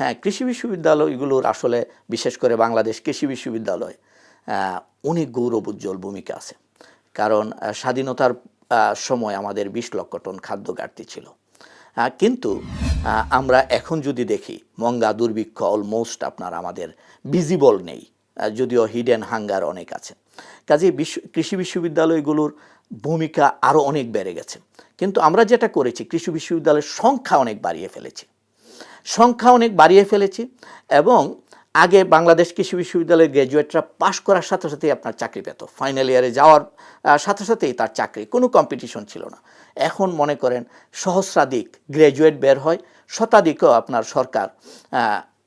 হ্যাঁ কৃষি বিশ্ববিদ্যালয়গুলোর আসলে বিশেষ করে বাংলাদেশ কৃষি বিশ্ববিদ্যালয় অনেক গৌরব উজ্জ্বল ভূমিকা আছে। কারণ স্বাধীনতার সময় আমাদের বিশ লক্ষ টন খাদ্য ঘাটতি ছিল। কিন্তু আমরা এখন যদি দেখি, মঙ্গা দুর্ভিক্ষ অলমোস্ট আপনার আমাদের ভিজিবল নেই যদিও হিডেন হাঙ্গার অনেক আছে। কাজে বিশ্ব, কৃষি বিশ্ববিদ্যালয়গুলোর ভূমিকা আরও অনেক বেড়ে গেছে। কিন্তু আমরা যেটা করেছি, কৃষি বিশ্ববিদ্যালয়ের সংখ্যা অনেক বাড়িয়ে ফেলেছি। সংখ্যা অনেক বাড়িয়ে ফেলেছি এবং আগে বাংলাদেশ কৃষি বিশ্ববিদ্যালয়ের গ্র্যাজুয়েটরা পাশ করার সাথে সাথেই আপনার চাকরি পেত। ফাইনাল ইয়ারে যাওয়ার সাথে সাথেই তার চাকরি। কোনো কম্পিটিশন ছিল না। এখন মনে করেন সহস্রাধিক গ্র্যাজুয়েট বের হয়, শতাধিকও আপনার সরকার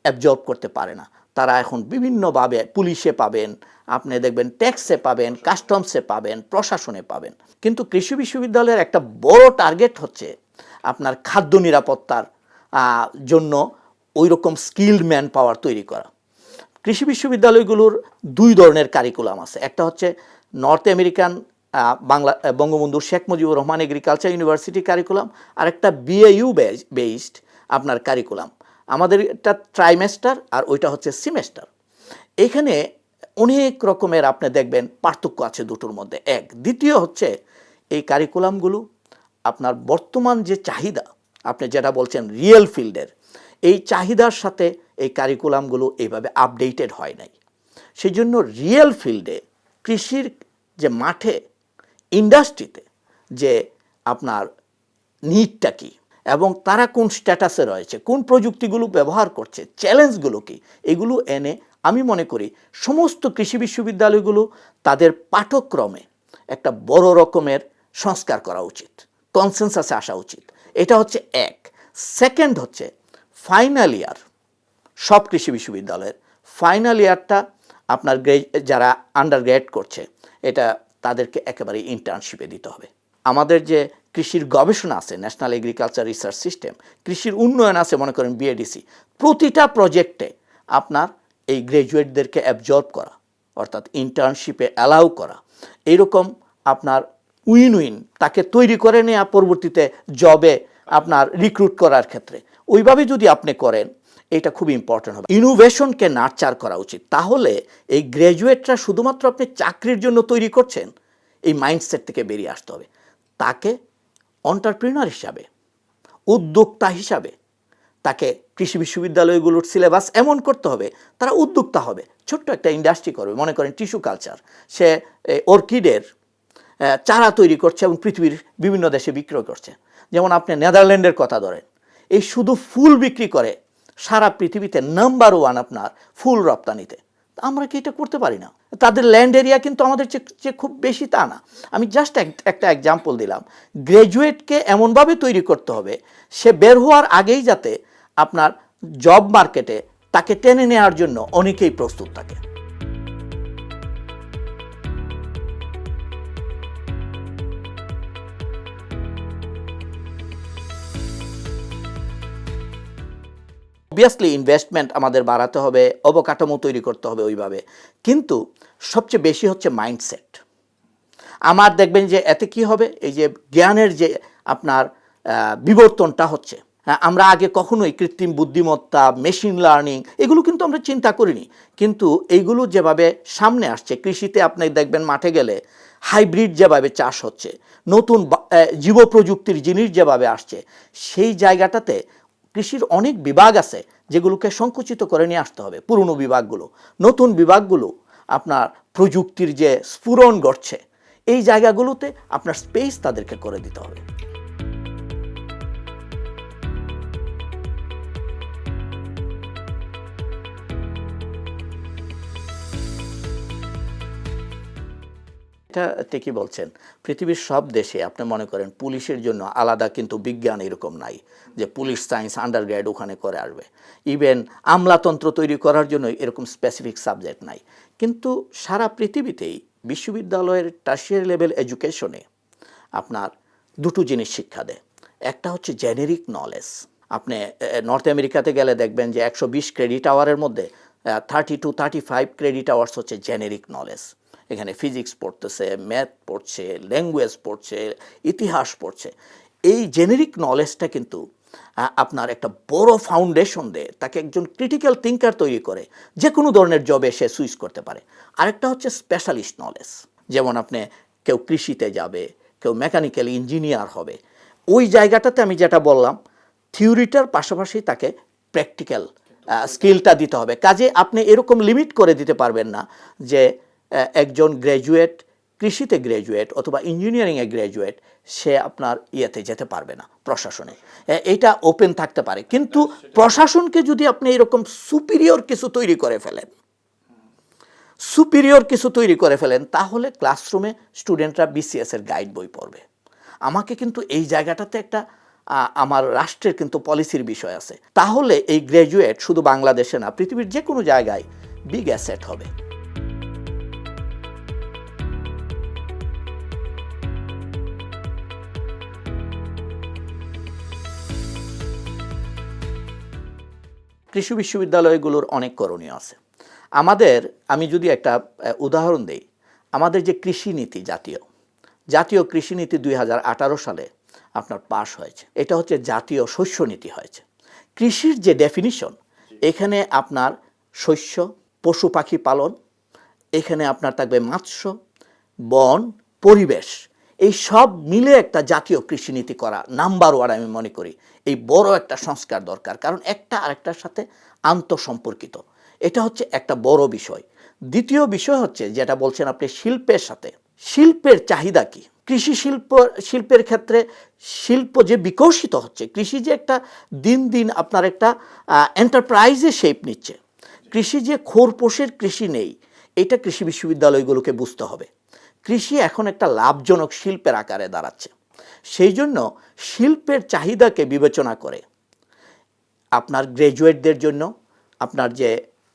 অ্যাবজর্ব করতে পারে না। তারা এখন বিভিন্নভাবে পুলিশে পাবেন, আপনি দেখবেন ট্যাক্সে পাবেন কাস্টমসে পাবেন, প্রশাসনে পাবেন। কিন্তু কৃষি বিশ্ববিদ্যালয়ের একটা বড় টার্গেট হচ্ছে আপনার খাদ্য নিরাপত্তার জন্য ওই রকম স্কিল্ড ম্যান পাওয়ার তৈরি করা। কৃষি বিশ্ববিদ্যালয়গুলোর দুই ধরনের কারিকুলাম আছে। একটা হচ্ছে north American Bangla Bangabandhu Sheikh Mujibur Rahman agriculture university curriculum আর একটা বিএইউ বেসড আপনার কারিকুলাম আমাদের এটা ট্রাইমেস্টার আর ওইটা হচ্ছে সিমেস্টার এখানে অনেক রকমের আপনি দেখবেন পার্থক্য আছে দুটোর মধ্যে। এক, দ্বিতীয় হচ্ছে এই কারিকুলামগুলো আপনার বর্তমান যে চাহিদা আপনি যেটা বলছেন রিয়েল ফিল্ডের এই চাহিদার সাথে এই কারিকুলামগুলো এইভাবে আপডেটেড হয় নাই। সেই জন্য রিয়েল ফিল্ডে কৃষির যে মাঠে ইন্ডাস্ট্রিতে যে আপনার নিডটা কী এবং তারা কোন স্ট্যাটাসে রয়েছে, কোন প্রযুক্তিগুলো ব্যবহার করছে চ্যালেঞ্জগুলো কি, এগুলো এনে আমি মনে করি সমস্ত কৃষি বিশ্ববিদ্যালয়গুলো তাদের পাঠক্রমে একটা বড় রকমের সংস্কার করা উচিত কনসেনসাসে আসা উচিত। এটা হচ্ছে এক। সেকেন্ড হচ্ছে ফাইনাল ইয়ার সব কৃষি বিশ্ববিদ্যালয়ের ফাইনাল ইয়ারটা আপনার যারা আন্ডার গ্রেড করছে, এটা তাদেরকে একেবারে ইন্টার্নশিপে দিতে হবে। আমাদের যে কৃষির গবেষণা আছে ন্যাশনাল এগ্রিকালচার রিসার্চ সিস্টেম কৃষির উন্নয়ন আছে, মনে করেন বিএডিসি প্রতিটা প্রজেক্টে আপনার এই গ্র্যাজুয়েটদেরকে অ্যাবজর্ব করা, অর্থাৎ ইন্টার্নশিপে অ্যালাউ করা। এইরকম আপনার উইন উইন তাকে তৈরি করে নেওয়া পরবর্তীতে জবে আপনার রিক্রুট করার ক্ষেত্রে। ওইভাবে যদি আপনি করেন, এটা খুব ইম্পর্টেন্ট হবে। ইনোভেশনকে নার্চার করা উচিত। তাহলে এই গ্র্যাজুয়েটরা শুধুমাত্র আপনি চাকরির জন্য তৈরি করছেন, এই মাইন্ডসেট থেকে বেরিয়ে আসতে হবে। তাকে অন্টারপ্রিনার হিসাবে, উদ্যোক্তা হিসাবে, তাকে কৃষি বিশ্ববিদ্যালয়গুলোর সিলেবাস এমন করতে হবে, তারা উদ্যোক্তা হবে। ছোট্ট একটা ইন্ডাস্ট্রি করবে। মনে করেন টিস্যু কালচার সে অর্কিডের চারা তৈরি করছে এবং পৃথিবীর বিভিন্ন দেশে বিক্রয় করছে। যেমন আপনি নেদারল্যান্ডের কথা ধরেন, এই শুধু ফুল বিক্রি করে সারা পৃথিবীতে নাম্বার ওয়ান আপনার ফুল রপ্তানিতে। আমরা কি এটা করতে পারি না? তাদের ল্যান্ড এরিয়া কিন্তু আমাদের চেয়ে খুব বেশি তা না। আমি জাস্ট একটা এক্সাম্পল দিলাম। গ্র্যাজুয়েটকে এমনভাবে তৈরি করতে হবে, সে বের হওয়ার আগেই যাতে আপনার জব মার্কেটে তাকে টেনে নেওয়ার জন্য অনেকেই প্রস্তুত থাকে। অবভিয়াসলি ইনভেস্টমেন্ট আমাদের বাড়াতে হবে অবকাঠামো তৈরি করতে হবে ওইভাবে। কিন্তু সবচেয়ে বেশি হচ্ছে মাইন্ডসেট আমার দেখবেন যে এতে কি হবে? এই যে জ্ঞানের যে আপনার বিবর্তনটা হচ্ছে। হ্যাঁ, আমরা আগে কখনোই কৃত্রিম বুদ্ধিমত্তা মেশিন লার্নিং এগুলো কিন্তু আমরা চিন্তা করিনি। কিন্তু এইগুলো যেভাবে সামনে আসছে কৃষিতে আপনি দেখবেন মাঠে গেলে হাইব্রিড যেভাবে চাষ হচ্ছে নতুন জীব প্রযুক্তির জিনিস যেভাবে আসছে সেই জায়গাটাতে কৃষির অনেক বিভাগ আছে যেগুলোকে সংকুচিত করে নিয়ে আসতে হবে, পুরনো বিভাগগুলো। নতুন বিভাগগুলো আপনার প্রযুক্তির যে স্ফুরণ ঘটছে এই জায়গাগুলোতে আপনার স্পেস তাদেরকে করে দিতে হবে। এটা ঠিকই বলছেন। পৃথিবীর সব দেশে আপনি মনে করেন পুলিশের জন্য আলাদা কিন্তু বিজ্ঞান এরকম নাই যে পুলিশ সায়েন্স আন্ডার ওখানে করে আসবে। ইভেন আমলাতন্ত্র তৈরি করার জন্য এরকম স্পেসিফিক সাবজেক্ট নাই। কিন্তু সারা পৃথিবীতেই বিশ্ববিদ্যালয়ের টার্সিয়ারি লেভেল এডুকেশনে আপনার দুটো জিনিস শিক্ষা দেয়। একটা হচ্ছে জেনেরিক নলেজ আপনি নর্থ আমেরিকাতে গেলে দেখবেন যে একশো বিশ ক্রেডিট আওয়ারের মধ্যে thirty two thirty five credit hours হচ্ছে জেনেরিক নলেজ এখানে ফিজিক্স পড়তেছে ম্যাথ পড়ছে ল্যাঙ্গুয়েজ পড়ছে, ইতিহাস পড়ছে। এই জেনেরিক নলেজটা কিন্তু আপনার একটা বড় ফাউন্ডেশন দেয়, তাকে একজন ক্রিটিক্যাল থিঙ্কার তৈরি করে। যে কোনো ধরনের জবে সে সুইচ করতে পারে। আরেকটা হচ্ছে স্পেশালিস্ট নলেজ যেমন আপনি কেউ কৃষিতে যাবে, কেউ মেকানিক্যাল ইঞ্জিনিয়ার হবে। ওই জায়গাটাতে আমি যেটা বললাম থিওরিটার পাশাপাশি তাকে প্র্যাকটিক্যাল স্কিলটা দিতে হবে। কাজে আপনি এরকম লিমিট করে দিতে পারবেন না যে একজন গ্র্যাজুয়েট কৃষিতে গ্র্যাজুয়েট অথবা ইঞ্জিনিয়ারিংয়ে গ্র্যাজুয়েট সে আপনার ইয়েতে যেতে পারবে না প্রশাসনে। এটা ওপেন থাকতে পারে। কিন্তু প্রশাসনকে যদি আপনি এরকম সুপিরিয়র কিছু তৈরি করে ফেলেন সুপিরিয়র কিছু তৈরি করে ফেলেন তাহলে ক্লাসরুমে স্টুডেন্টরা বিসিএস এর গাইড বই পড়বে। আমাকে কিন্তু এই জায়গাটাতে একটা আমার রাষ্ট্রের কিন্তু পলিসির বিষয় আছে। তাহলে এই গ্র্যাজুয়েট শুধু বাংলাদেশে না পৃথিবীর যে কোনো জায়গায় বিগ অ্যাসেট হবে। কৃষি বিশ্ববিদ্যালয়গুলোর অনেক করণীয় আছে। আমাদের, আমি যদি একটা উদাহরণ দেই, আমাদের যে কৃষি নীতি জাতীয় জাতীয় কৃষি নীতি দুই হাজার আঠারো সালে আপনার পাশ হয়েছে। এটা হচ্ছে জাতীয় শস্য নীতি হয়েছে। কৃষির যে ডেফিনিশন এখানে আপনার শস্য, পশু পাখি পালন, এখানে আপনার থাকবে মৎস্য, বন, পরিবেশ। এই সব মিলে একটা জাতীয় কৃষিনীতি করা নাম্বার ওয়ান আমি মনে করি। এই বড় একটা সংস্কার দরকার, কারণ একটা আরেকটার সাথে আন্তঃসম্পর্কিত। এটা হচ্ছে একটা বড় বিষয়। দ্বিতীয় বিষয় হচ্ছে যেটা বলছেন আপনি শিল্পের সাথে। শিল্পের চাহিদা কি? কৃষি শিল্প, শিল্পের ক্ষেত্রে শিল্প যে বিকশিত হচ্ছে, কৃষি যে একটা দিন দিন আপনার একটা এন্টারপ্রাইজে শেপ নিচ্ছে। কৃষি যে খোরপোশের কৃষি নেই, এটা কৃষি বিশ্ববিদ্যালয়গুলোকে বুঝতে হবে। কৃষি এখন একটা লাভজনক শিল্পের আকারে দাঁড়াচ্ছে। সেই জন্য শিল্পের চাহিদাকে বিবেচনা করে আপনার গ্র্যাজুয়েটদের জন্য আপনার যে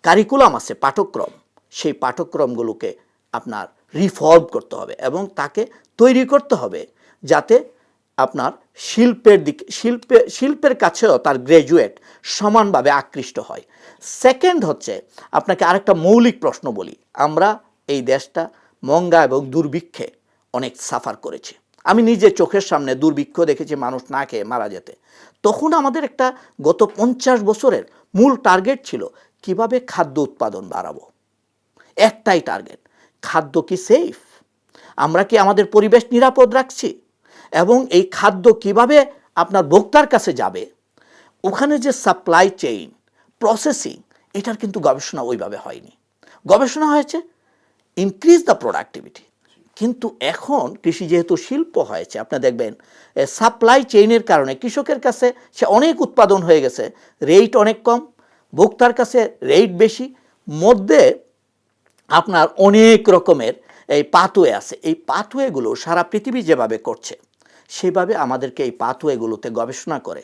কারিকুলাম আছে, পাঠ্যক্রম, সেই পাঠ্যক্রমগুলোকে আপনার রিফর্ম করতে হবে এবং তাকে তৈরি করতে হবে যাতে আপনার শিল্পের দিকে, শিল্পে, শিল্পের কাছেও তার গ্র্যাজুয়েট সমানভাবে আকৃষ্ট হয়। সেকেন্ড হচ্ছে, আপনাকে আরেকটা মৌলিক প্রশ্ন বলি। আমরা এই দেশটা মঙ্গা এবং দুর্ভিক্ষে অনেক সাফার করেছে। আমি নিজে চোখের সামনে দুর্ভিক্ষ দেখেছি মানুষ না খেয়ে মারা যেতে। তখন আমাদের একটা গত পঞ্চাশ বছরের মূল টার্গেট ছিল, কীভাবে খাদ্য উৎপাদন বাড়াবো। একটাই টার্গেট খাদ্য কি সেফ আমরা কি আমাদের পরিবেশ নিরাপদ রাখছি? এবং এই খাদ্য কীভাবে আপনার ভোক্তার কাছে যাবে? ওখানে যে সাপ্লাই চেইন প্রসেসিং এটার কিন্তু গবেষণা ওইভাবে হয়নি। গবেষণা হয়েছে ইনক্রিজ দ্য প্রোডাক্টিভিটি কিন্তু এখন কৃষি যেহেতু শিল্প হয়েছে, আপনি দেখবেন সাপ্লাই চেইনের কারণে কৃষকের কাছে সে অনেক উৎপাদন হয়ে গেছে রেট অনেক কম, ভোক্তার কাছে রেট বেশি, মধ্যে আপনার অনেক রকমের এই পাথওয়ে আছে। এই পাথওয়েগুলো সারা পৃথিবী যেভাবে করছে, সেভাবে আমাদেরকে এই পাথওয়েগুলোতে গবেষণা করে,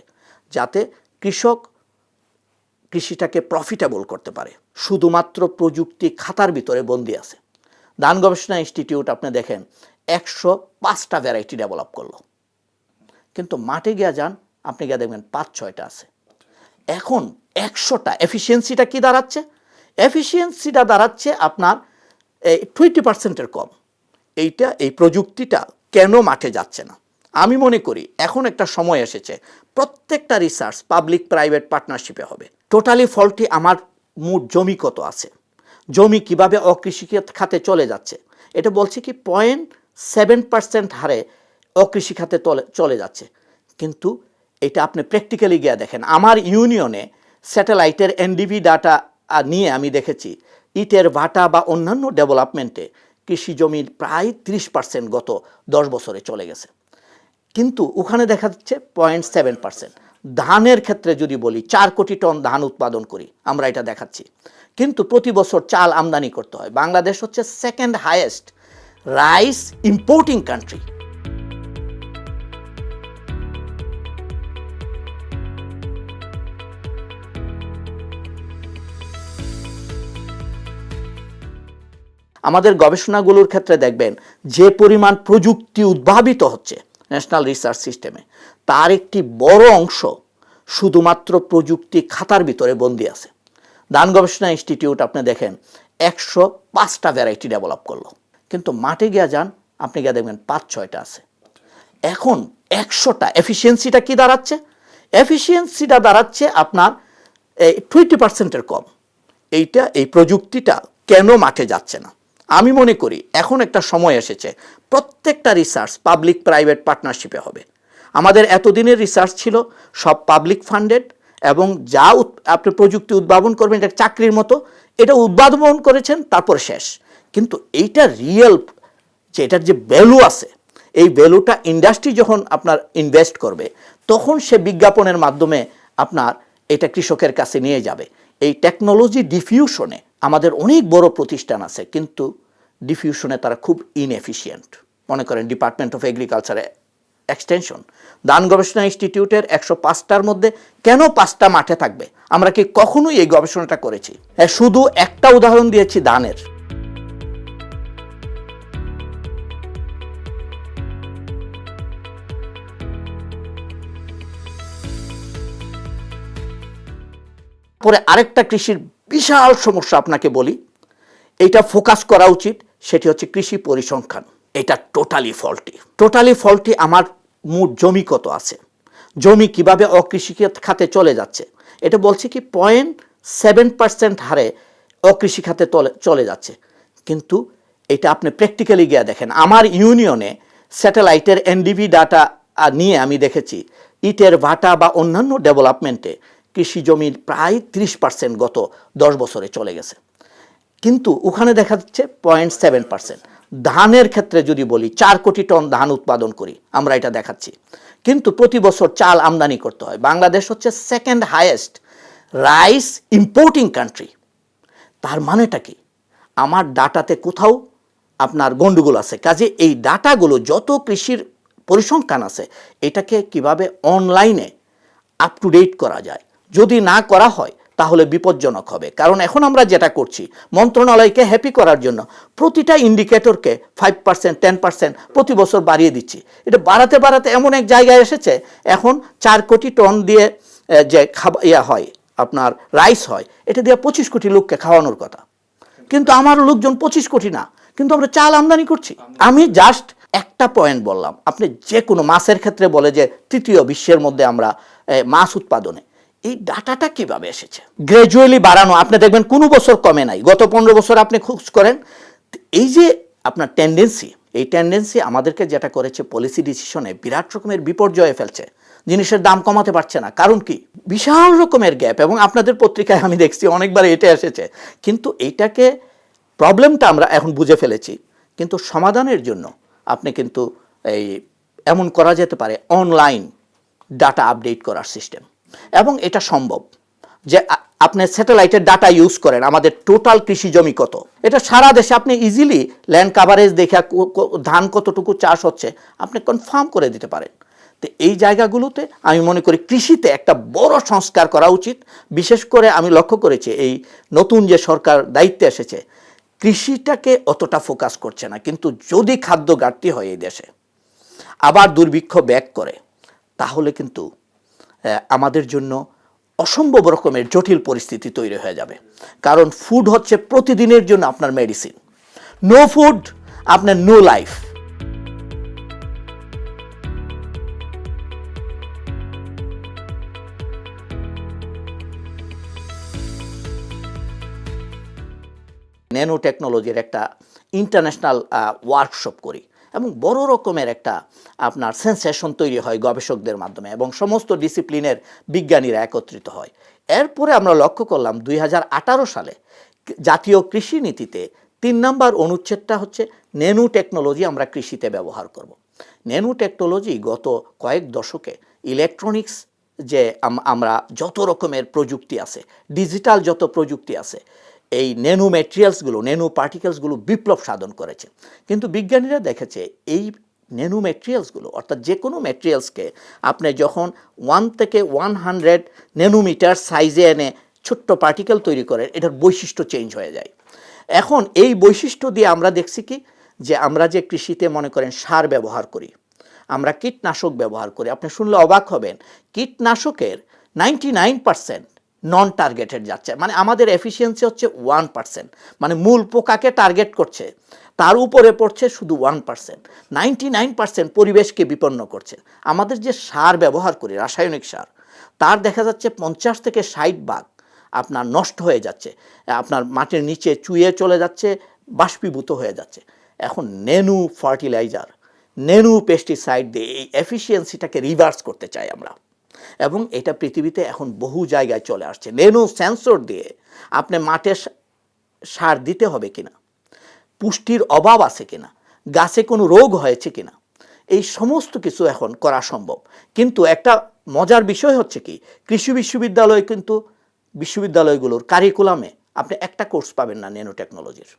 যাতে কৃষক কৃষিটাকে প্রফিটেবল করতে পারে। শুধুমাত্র প্রযুক্তি খাতার ভিতরে বন্দি আছে। ধান গবেষণা ইনস্টিটিউট আপনি দেখেন, একশো পাঁচটা ভ্যারাইটি ডেভেলপ করল। কিন্তু মাঠে গিয়া যান, আপনি গিয়ে দেখবেন পাঁচ, ছয়টা আছে। এখন একশোটা এফিসিয়েন্সিটা কি দাঁড়াচ্ছে? এফিসিয়েন্সিটা দাঁড়াচ্ছে আপনার, এই টোয়েন্টি পার্সেন্টের কম। এইটা, এই প্রযুক্তিটা কেন মাঠে যাচ্ছে না? আমি মনে করি, এখন একটা সময় এসেছে, প্রত্যেকটা রিসার্চ পাবলিক প্রাইভেট পার্টনারশিপে হবে। টোটালি ফলটি আমার মোট জমি কত আছে? জমি কীভাবে অকৃষি খাতে চলে যাচ্ছে? এটা বলছে কি পয়েন্ট সেভেন পার্সেন্ট হারে অকৃষি খাতে চলে যাচ্ছে। কিন্তু এটা আপনি প্র্যাকটিক্যালি গিয়ে দেখেন। আমার ইউনিয়নে স্যাটেলাইটের এনডিভি ডাটা নিয়ে আমি দেখেছি, ইটের ভাটা বা অন্যান্য ডেভেলপমেন্টে কৃষি জমির প্রায় ত্রিশ পার্সেন্ট গত দশ বছরে চলে গেছে। কিন্তু ওখানে দেখা যাচ্ছে পয়েন্ট সেভেন পার্সেন্ট ধানের ক্ষেত্রে যদি বলি, চার কোটি টন ধান উৎপাদন করি, আমরা এটা দেখাচ্ছি। কিন্তু প্রতি বছর চাল আমদানি করতে হয়। বাংলাদেশ হচ্ছে second highest rice importing country আমাদের গবেষণাগুলোর ক্ষেত্রে দেখবেন, যে পরিমাণ প্রযুক্তি উদ্ভাবিত হচ্ছে ন্যাশনাল রিসার্চ সিস্টেমে তার একটি বড় অংশ শুধুমাত্র প্রযুক্তি খাতার ভিতরে বন্দি আছে। ধান গবেষণা ইনস্টিটিউট আপনি দেখেন, একশো পাঁচটা ভ্যারাইটি ডেভেলপ করল। কিন্তু মাঠে গিয়া যান, আপনি গিয়ে দেখবেন পাঁচ, ছয়টা আছে। এখন একশোটা এফিসিয়েন্সিটা কি দাঁড়াচ্ছে? এফিসিয়েন্সিটা দাঁড়াচ্ছে আপনার, এই টোয়েন্টি পার্সেন্টের কম। এইটা, এই প্রযুক্তিটা কেন মাঠে যাচ্ছে না? আমি মনে করি, এখন একটা সময় এসেছে, প্রত্যেকটা রিসার্চ পাবলিক প্রাইভেট পার্টনারশিপে হবে। আমাদের এতদিনের রিসার্চ ছিল, সব পাবলিক ফান্ডেড এবং যা আপনি প্রযুক্তি উদ্ভাবন করবেন, এটা চাকরির মতো, এটা উদ্ভাবন করেছেন, তারপর শেষ। কিন্তু এইটা রিয়েল যে এটার যে ভ্যালু আছে, এই ভ্যালুটা ইন্ডাস্ট্রি যখন আপনার ইনভেস্ট করবে, তখন সে বিজ্ঞাপনের মাধ্যমে আপনার এটা কৃষকের কাছে নিয়ে যাবে। এই টেকনোলজি ডিফিউশনে আমাদের অনেক বড় প্রতিষ্ঠান আছে, কিন্তু ডিফিউশনে তারা খুব ইনএফিশিয়েন্ট মনে করেন ডিপার্টমেন্ট অফ এগ্রিকালচারে এক্সটেনশন দান গবেষণা ইনস্টিটিউটের একশো পাঁচটার মধ্যে কেন পাঁচটা মাঠে থাকবে? আমরা কি কখনোই এই গবেষণাটা করেছি? শুধু একটা উদাহরণ দিয়েছি দানের। পরে আরেকটা কৃষির বিশাল সমস্যা আপনাকে বলি। এইটা ফোকাস করা উচিত, সেটি হচ্ছে কৃষি পরিসংখ্যান। এটা টোটালি ফল্টি টোটালি ফল্টি আমার মোট জমি কত আছে। জমি কীভাবে অকৃষি খাতে চলে যাচ্ছে? এটা বলছে কি পয়েন্ট সেভেন পার্সেন্ট হারে অকৃষি খাতে চলে যাচ্ছে। কিন্তু এটা আপনি প্র্যাকটিক্যালি গিয়ে দেখেন। আমার ইউনিয়নে স্যাটেলাইটের এনডিভি ডাটা নিয়ে আমি দেখেছি। ইটের ভাটা বা অন্যান্য ডেভেলপমেন্টে কৃষি জমির প্রায় ত্রিশ পার্সেন্ট গত দশ বছরে চলে গেছে। কিন্তু ওখানে দেখা যাচ্ছে পয়েন্ট সেভেন পার্সেন্ট ধানের ক্ষেত্রে যদি বলি, চার কোটি টন ধান উৎপাদন করি, আমরা এটা দেখাচ্ছি। কিন্তু প্রতি বছর চাল আমদানি করতে হয়। বাংলাদেশ হচ্ছে second highest rice importing country তার মানেটা কি? আমার ডাটাতে কোথাও আপনার গন্ডগোল আছে। কাজে এই ডাটাগুলো যত কৃষির পরিসংখ্যান আছে, এটাকে কীভাবে অনলাইনে আপ টু ডেট করা যায়? যদি না করা হয় তাহলে বিপজ্জনক হবে। কারণ এখন আমরা যেটা করছি, মন্ত্রণালয়কে হ্যাপি করার জন্য প্রতিটা ইন্ডিকেটরকে ফাইভ পার্সেন্ট টেন পার্সেন্ট প্রতি বছর বাড়িয়ে দিচ্ছি। এটা বাড়াতে বাড়াতে এমন এক জায়গায় এসেছে, এখন চার কোটি টন দিয়ে যে খাবার ইয়া হয়, আপনার রাইস হয়, এটা দিয়ে পঁচিশ কোটি লোককে খাওয়ানোর কথা। কিন্তু আমার লোকজন পঁচিশ কোটি না, কিন্তু আমরা চাল আমদানি করছি। আমি জাস্ট একটা পয়েন্ট বললাম, আপনি যে কোনো মাছের ক্ষেত্রে বলে যে তৃতীয় বিশ্বের মধ্যে আমরা মাছ উৎপাদনে। এই ডাটাটা কীভাবে এসেছে? গ্র্যাজুয়ালি বাড়ানো। আপনি দেখবেন কোনো বছর কমে নাই। গত পনেরো বছর আপনি খোঁজ করেন। এই যে আপনার টেন্ডেন্সি এই টেন্ডেন্সি আমাদেরকে যেটা করেছে পলিসি ডিসিশনে বিরাট রকমের বিপর্যয়ে ফেলছে। জিনিসের দাম কমাতে পারছে না। কারণ কি? বিশাল রকমের গ্যাপ এবং আপনাদের পত্রিকায় আমি দেখছি, অনেকবার এটা এসেছে। কিন্তু এইটাকে প্রবলেমটা আমরা এখন বুঝে ফেলেছি। কিন্তু সমাধানের জন্য আপনি কিন্তু এই, এমন করা যেতে পারে অনলাইন ডাটা আপডেট করার সিস্টেম এবং এটা সম্ভব যে আপনি স্যাটেলাইটের ডাটা ইউজ করেন, আমাদের টোটাল কৃষি জমি কত? এটা সারা দেশে আপনি ইজিলি ল্যান্ড কাভারেজ দেখে ধান কতটুকু চাষ হচ্ছে, আপনি কনফার্ম করে দিতে পারেন। তো এই জায়গাগুলোতে আমি মনে করি কৃষিতে একটা বড় সংস্কার করা উচিত। বিশেষ করে আমি লক্ষ্য করেছি, এই নতুন যে সরকার দায়িত্বে এসেছে, কৃষিটাকে অতটা ফোকাস করছে না। কিন্তু যদি খাদ্য ঘাটতি হয় এই দেশে, আবার দুর্ভিক্ষ ব্যাক করে, তাহলে কিন্তু আমাদের জন্য অসম্ভব রকমের জটিল পরিস্থিতি তৈরি হয়ে যাবে। কারণ ফুড হচ্ছে প্রতিদিনের জন্য আপনার মেডিসিন নো ফুড আপনার নো লাইফ ন্যানো টেকনোলজির একটা ইন্টারন্যাশনাল ওয়ার্কশপ করি এবং বড় রকমের একটা আপনার সেন্সেশন তৈরি হয় গবেষকদের মাধ্যমে এবং সমস্ত ডিসিপ্লিনের বিজ্ঞানীরা একত্রিত হয় এরপরে আমরা লক্ষ্য করলাম দুই হাজার আঠারো সালে জাতীয় কৃষি নীতিতে তিন নম্বর অনুচ্ছেদটা হচ্ছে নেনু টেকনোলজি আমরা কৃষিতে ব্যবহার করব। ন্যানো টেকনোলজি গত কয়েক দশকে ইলেকট্রনিক্স যে আম- আমরা যত রকমের প্রযুক্তি আছে ডিজিটাল যত প্রযুক্তি আছে এই ন্যানো ম্যাটেরিয়ালসগুলো ন্যানো পার্টিকেলসগুলো বিপ্লব সাধন করেছে। কিন্তু বিজ্ঞানীরা দেখেছে, এই ন্যানো ম্যাটেরিয়ালসগুলো অর্থাৎ যে কোনো ম্যাটেরিয়ালসকে আপনি যখন ওয়ান থেকে ওয়ান হান্ড্রেড ন্যানোমিটার সাইজে এনে ছোট্ট পার্টিকেল তৈরি করেন, এটার বৈশিষ্ট্য চেঞ্জ হয়ে যায়। এখন এই বৈশিষ্ট্য দিয়ে আমরা দেখছি কি? যে আমরা যে কৃষিতে মনে করেন সার ব্যবহার করি, আমরা কীটনাশক ব্যবহার করি, আপনি শুনলে অবাক হবেন, কীটনাশকের ninety nine percent non targeted যাচ্ছে। মানে আমাদের এফিসিয়েন্সি হচ্ছে ওয়ান পার্সেন্ট মানে মূল পোকাকে টার্গেট করছে। তার উপরে পড়ছে শুধু one percent ninety nine percent পরিবেশকে বিপন্ন করছে। আমাদের যে সার ব্যবহার করি, রাসায়নিক সার, তার দেখা যাচ্ছে পঞ্চাশ থেকে ষাট ভাগ আপনার নষ্ট হয়ে যাচ্ছে। আপনার মাটির নিচে চুয়ে চলে যাচ্ছে, বাষ্পীভূত হয়ে যাচ্ছে। এখন নেনু ফার্টিলাইজার নেনু পেস্টিসাইড দিয়ে এই এফিসিয়েন্সিটাকে রিভার্স করতে চাই আমরা। এবং এটা পৃথিবীতে এখন বহু জায়গায় চলে আসছে। নেনু সেন্সর দিয়ে আপনি মাঠে সার দিতে হবে কিনা? পুষ্টির অভাব আছে কিনা? গাছে কোনো রোগ হয়েছে কিনা? এই সমস্ত কিছু এখন করা সম্ভব। কিন্তু একটা মজার বিষয় হচ্ছে কি, কৃষি বিশ্ববিদ্যালয় কিন্তু বিশ্ববিদ্যালয়গুলোর কারিকুলামে আপনি একটা কোর্স পাবেন না ন্যানো টেকনোলজির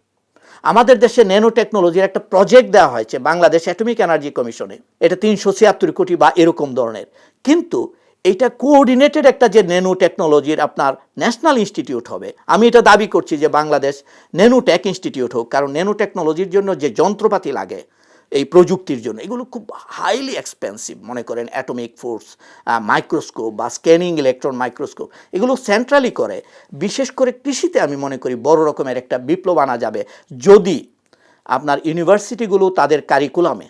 আমাদের দেশে ন্যানো টেকনোলজির একটা প্রজেক্ট দেওয়া হয়েছে, বাংলাদেশ অ্যাটমিক এনার্জি কমিশনে এটা তিনশো ছিয়াত্তর কোটি বা এরকম ধরনের। কিন্তু এটা কোঅর্ডিনেটেড একটা যে ন্যানো টেকনোলজির আপনার ন্যাশনাল ইনস্টিটিউট হবে। আমি এটা দাবি করছি যে বাংলাদেশ ন্যানো টেক ইনস্টিটিউট হোক, কারণ ন্যানো টেকনোলজির জন্য যে যন্ত্রপাতি লাগে, এই প্রযুক্তির জন্য, এগুলো খুব হাইলি এক্সপেন্সিভ মনে করেন অ্যাটমিক ফোর্স মাইক্রোস্কোপ বা স্ক্যানিং ইলেকট্রন মাইক্রোস্কোপ এগুলো সেন্ট্রালি করে। বিশেষ করে কৃষিতে আমি মনে করি বড় রকমের একটা বিপ্লব আনা যাবে। যদি আপনার ইউনিভার্সিটিগুলো তাদের কারিকুলামে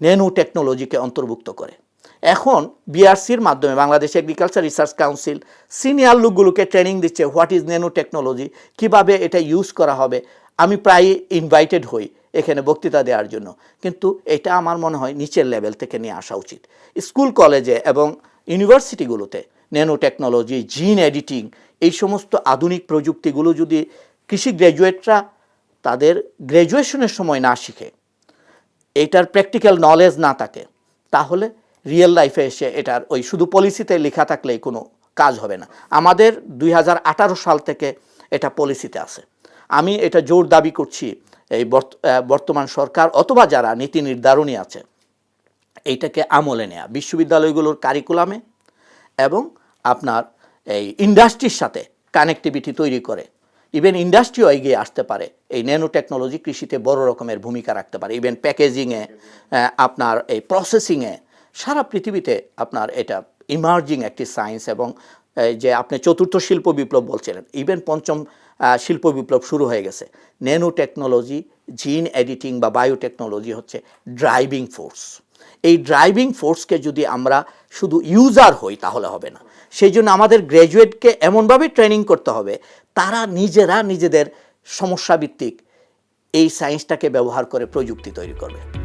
ন্যানো টেকনোলজিকে অন্তর্ভুক্ত করে। এখন বিআরসির মাধ্যমে Bangladesh agriculture research council senior লোকগুলোকে ট্রেনিং দিচ্ছে হোয়াট ইজ ন্যানো টেকনোলজি কীভাবে এটা ইউজ করা হবে। আমি প্রায় ইনভাইটেড হই এখানে বক্তৃতা দেওয়ার জন্য। কিন্তু এটা আমার মনে হয় নিচের লেভেল থেকে নিয়ে আসা উচিত। স্কুল কলেজে এবং ইউনিভার্সিটিগুলোতে ন্যানো টেকনোলজি জিন এডিটিং এই সমস্ত আধুনিক প্রযুক্তিগুলো যদি কৃষি গ্র্যাজুয়েটরা তাদের গ্র্যাজুয়েশনের সময় না শিখে, এটার প্র্যাকটিক্যাল নলেজ না থাকে, তাহলে রিয়েল লাইফে এসে এটার ওই শুধু পলিসিতে লেখা থাকলেই কোনো কাজ হবে না। আমাদের দুই হাজার আঠারো সাল থেকে এটা পলিসিতে আছে। আমি এটা জোর দাবি করছি এই বর্ত- বর্তমান সরকার অথবা যারা নীতি নির্ধারণী আছে, এইটাকে আমলে নেয়া। বিশ্ববিদ্যালয়গুলোর কারিকুলামে এবং আপনার এই ইন্ডাস্ট্রির সাথে কানেক্টিভিটি তৈরি করে। ইভেন ইন্ডাস্ট্রিও এগিয়ে আসতে পারে। এই ন্যানো টেকনোলজি কৃষিতে বড় রকমের ভূমিকা রাখতে পারে। ইভেন প্যাকেজিংয়ে আপনার এই প্রসেসিংয়ে সারা পৃথিবীতে আপনার এটা ইমার্জিং একটি সায়েন্স এবং যে আপনি চতুর্থ শিল্প বিপ্লব বলছিলেন ইভেন পঞ্চম শিল্প বিপ্লব শুরু হয়ে গেছে। ন্যানো টেকনোলজি জিন এডিটিং বা বায়োটেকনোলজি হচ্ছে ড্রাইভিং ফোর্স এই ড্রাইভিং ফোর্সকে যদি আমরা শুধু ইউজার হই, তাহলে হবে না। সেই জন্য আমাদের গ্র্যাজুয়েটকে এমনভাবে ট্রেনিং করতে হবে, তারা নিজেরা নিজেদের সমস্যাভিত্তিক এই সায়েন্সটাকে ব্যবহার করে প্রযুক্তি তৈরি করবে।